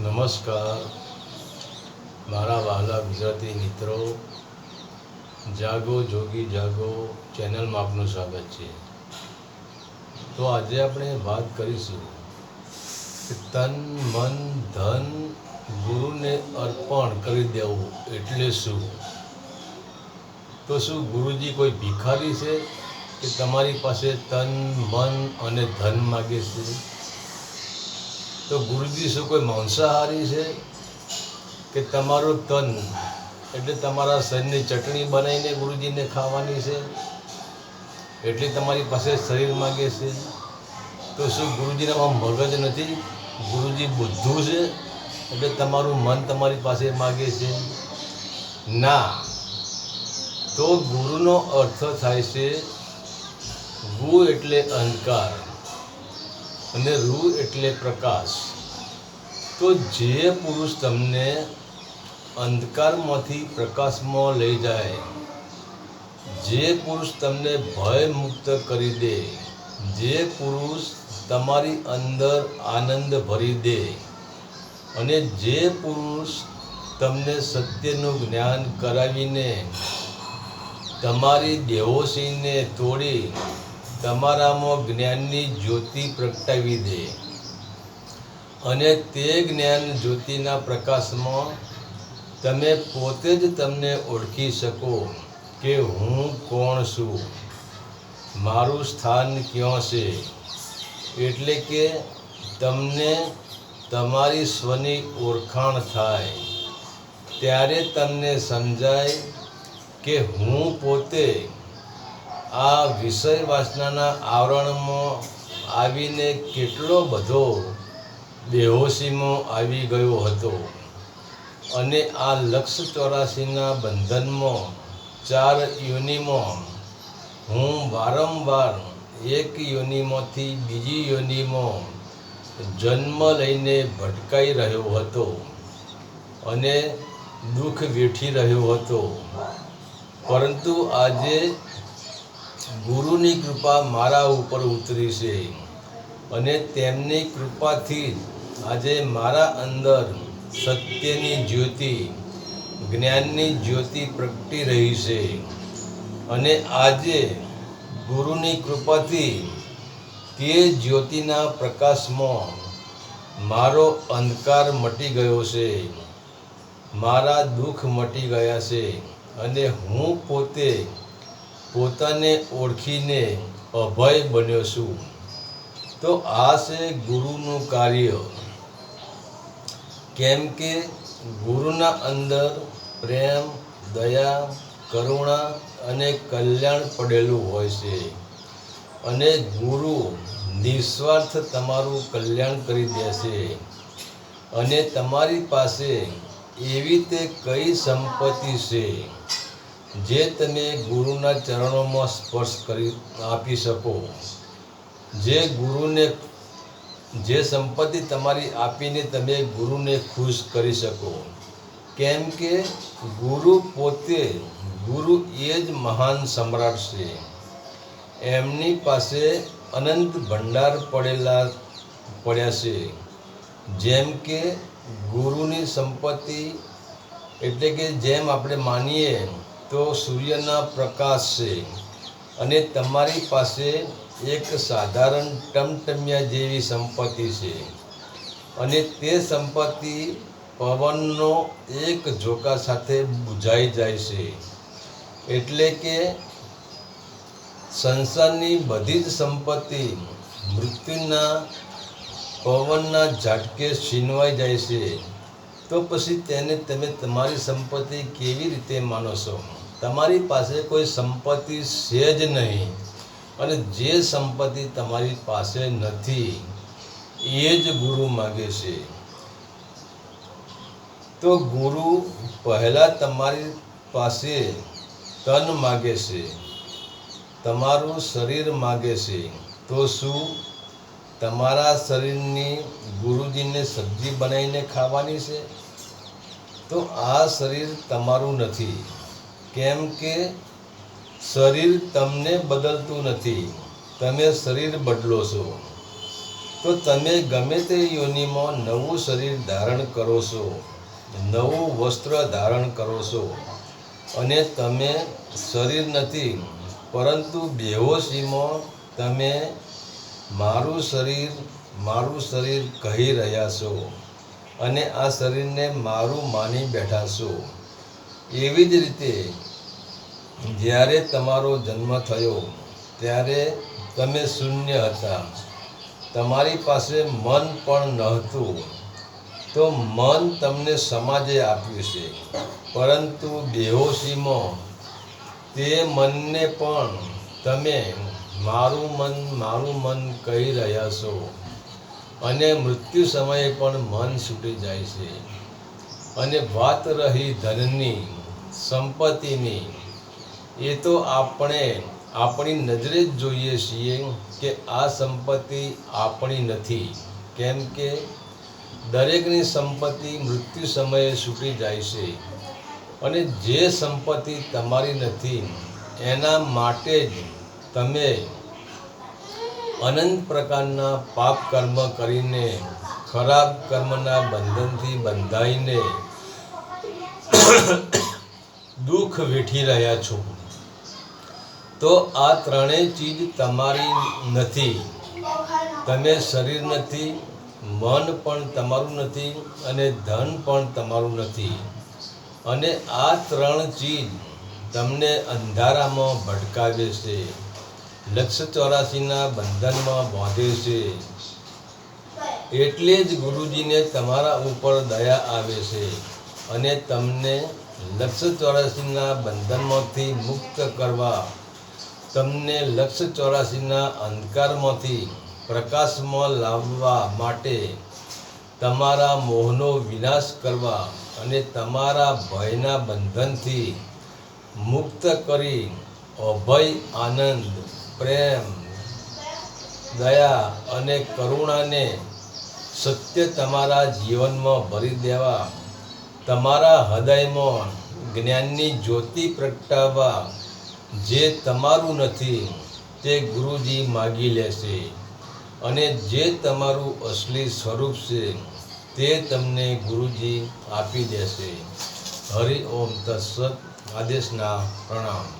નમસ્કાર. મારા વહાલા ગુજરાતી મિત્રો, જાગો, જોગી, જાગો ચેનલમાં આપનું સ્વાગત છે. તો આજે આપણે વાત કરીશું કે તન, મન, ધન, ગુરુને અર્પણ કરી દેવું એટલે શું? તો શું ગુરુજી કોઈ ભિખારી છે કે તમારી પાસે તન, મન અને ધન માગે છે? તો ગુરુજી શું કોઈ માંસાહારી છે? કે તમારું તન એટલે તમારા શરીરની ચટણી બનાવીને ગુરુજીને ખાવાની છે? એટલે તમારી પાસે શરીર માગે છે? તો શું ગુરુજીનામાં મગજ નથી? ગુરુજી બધું છે, એટલે તમારું મન તમારી પાસે માગે છે? ના. તો ગુરુનો અર્થ થાય છે, ગુ એટલે અહંકાર. અને રૂ એટલે પ્રકાશ. તો જે પુરુષ તમને અંધકારમાંથી પ્રકાશમાં લઈ જાય, જે પુરુષ તમને ભય મુક્ત કરી દે, જે પુરુષ તમારી અંદર આનંદ ભરી દે, અને જે પુરુષ તમને સત્યનું જ્ઞાન કરાવીને તમારી દેહોશીને તોડી તમારામાં જ્ઞાનની જ્યોતિ પ્રગટાવી દે. અને તે જ્ઞાન જ્યોતિના પ્રકાશમાં તમે પોતે જ તમને ઓળખી શકો કે હું કોણ છું. મારું સ્થાન ક્યાં છે? એટલે કે તમને તમારી સ્વની ઓળખાણ થાય. ત્યારે તમને સમજાય કે હું પોતે આ વિષય વાસનાના આવરણમાં આવીને કેટલો બધો બેહોશીમાં આવી ગયો હતો. અને આ લક્ષ ચોરાસીના બંધનમાં ચાર યોનિમાં હું વારંવાર એક યોનિમાંથી બીજી યોનિમાં જન્મ લઈને ભટકાઈ રહ્યો હતો અને દુઃખ વેઠી રહ્યો હતો. પરંતુ આજે ગુરુની કૃપા મારા ઉપર ઉતરી છે અને તેમની કૃપાથી આજે મારા અંદર સત્યની જ્યોતિ, જ્ઞાનની જ્યોતિ પ્રગટી રહી છે. અને આજે ગુરુની કૃપાથી તે જ્યોતિના પ્રકાશમાં મારો અંધકાર મટી ગયો છે. મારા દુઃખ મટી ગયા છે અને હું પોતે પોતાને ઓળખીને અભય બન્યો છું. તો આ છે ગુરુનું કાર્ય. કેમ કે ગુરુના અંદર પ્રેમ, દયા, કરુણા અને કલ્યાણ પડેલું હોય છે. અને ગુરુ નિસ્વાર્થ તમારું કલ્યાણ કરી દેશે અને તમારી પાસે એવી તે કઈ સંપત્તિ છે જે તમે ગુરુના ચરણોમાં સ્પર્શ કરી આપી શકો, જે ગુરુને, જે સંપત્તિ તમારી આપીને તમે ગુરુને ખુશ કરી શકો. કેમ કે ગુરુ પોતે, ગુરુ એ જ મહાન સમ્રાટ છે. એમની પાસે અનંત ભંડાર પડેલા, પડ્યા છે. જેમ કે ગુરુની સંપત્તિ, એટલે કે જેમ આપણે માનીએ તો સૂર્યના પ્રકાશ છે અને તમારી પાસે એક સાધારણ ટમટમિયા જેવી સંપત્તિ છે. અને તે સંપત્તિ પવનનો એક ઝોકા સાથે બુઝાઈ જાય છે. એટલે કે સંસારની બધી જ સંપત્તિ મૃત્યુના પવનના ઝાટકે છીનવાઈ જાય છે. તો પછી તેને તમે તમારી સંપત્તિ કેવી રીતે માનો છો? તમારી પાસે કોઈ સંપત્તિ છે જ નહીં. અને જે સંપત્તિ તમારી પાસે નથી, એ જ ગુરુ માગે છે. તો ગુરુ પહેલાં તમારી પાસે તન માગે છે, તમારું શરીર માગે છે. તો શું? તમારા શરીરની ગુરુજીને સબ્જી બનાવીને ખાવાની છે? તો આ શરીર તમારું નથી. કેમ કે શરીર તમને બદલતું નથી. તમે શરીર બદલો છો. તો તમે ગમે તે યોનિમાં નવું શરીર ધારણ કરો છો, નવું વસ્ત્ર ધારણ કરો છો અને તમે શરીર નથી, પરંતુ બેહોશીમાં તમે મારું શરીર મારું શરીર કહી રહ્યા છો અને આ શરીરને મારું માની બેઠા છો. એવી જ રીતે જ્યારે તમારો જન્મ થયો, ત્યારે તમે શૂન્ય હતા. તમારી પાસે મન પણ નહોતું. તો મન તમને સમાજે આપ્યું છે. પરંતુ બેહોશીમાં તે મનને પણ તમે મારું મન મારું મન કહી રહ્યા છો. અને મૃત્યુ સમયે પણ મન છૂટી જાય છે. અને વાત રહી ધનની. સંપત્તિની. એ તો આપણે આપણી નજરે જ જોઈએ છીએ કે આ સંપત્તિ આપણી નથી. કેમ કે દરેકની સંપત્તિ મૃત્યુ સમયે છૂટી જાય છે. અને જે સંપત્તિ તમારી નથી, એના માટે જ તમે અનંત પ્રકારના પાપ કર્મ કરીને, ખરાબ કર્મના બંધનથી બંધાઈને દુઃખ વેઠી રહ્યા છો. તો આ ત્રણેય ચીજ તમારી નથી. તમે શરીર નથી, મન પણ તમારું નથી અને ધન પણ તમારું નથી. અને આ ત્રણ ચીજ તમને અંધારામાં ભટકાવે છે. લક્ષ ચોરાસીના બંધનમાં બાંધે છે. એટલે જ ગુરુજીને તમારા ઉપર દયા આવે છે અને તમને લક્ષ ચોરાસીના બંધનમાંથી મુક્ત કરવા, તમને લક્ષ ચોરાસીના અંધકારમાંથી પ્રકાશમાં લાવવા માટે તમારા મોહનો વિનાશ કરવા અને તમારા ભયના બંધનથી મુક્ત કરી અભય, આનંદ, પ્રેમ, દયા અને કરુણાને સત્ય તમારા જીવનમાં ભરી દેવા. તમારા હૃદયમાં જ્ઞાનની જ્યોતિ પ્રગટાવવા જે તમારું નથી, તે ગુરુજી માગી લેશે. અને જે તમારું અસલી સ્વરૂપ છે, તે તમને ગુરુજી આપી દેશે. હરિ ઓમ તત્સત આદેશના પ્રણામ.